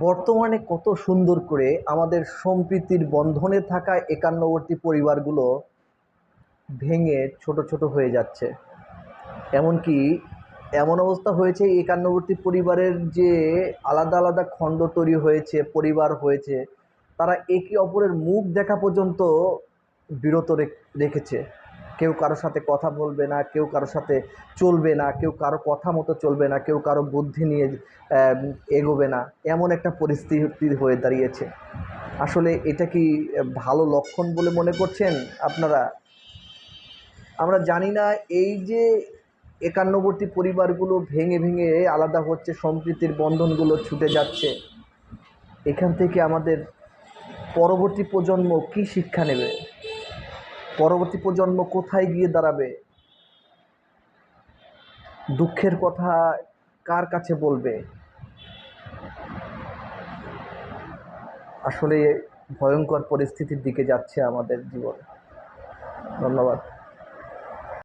বর্তমানে কত সুন্দর করে আমাদের সম্প্রীতির বন্ধনে থাকা একান্নবর্তী পরিবারগুলো ভেঙে ছোট ছোট হয়ে যাচ্ছে। এমনকি এমন অবস্থা হয়েছে একান্নবর্তী পরিবারের যে আলাদা আলাদা খণ্ড তৈরি হয়েছে, পরিবার হয়েছে, তারা একে অপরের মুখ দেখা পর্যন্ত বিরত রেখ- রেখেছে। কেউ কারোর সাথে কথা বলবে না, কেউ কারোর সাথে চলবে না, কেউ কারও কথা মতো চলবে না, কেউ কারও বুদ্ধি নিয়ে এগোবে না। এমন একটা পরিস্থিতি হয়ে দাঁড়িয়েছে। আসলে এটা কি ভালো লক্ষণ বলে মনে করছেন আপনারা? আমরা জানি না, এই যে একান্নবর্তী পরিবারগুলো ভেঙে ভেঙে আলাদা হচ্ছে, সম্প্রীতির বন্ধনগুলো ছুটে যাচ্ছে, এখান থেকে আমাদের পরবর্তী প্রজন্ম কি শিক্ষা নেবে? পরবর্তী প্রজন্ম কোথায় গিয়ে দাঁড়াবে? দুঃখের কথা কার কাছে বলবে? আসলে ভয়ঙ্কর পরিস্থিতির দিকে যাচ্ছে আমাদের জীবন। ধন্যবাদ।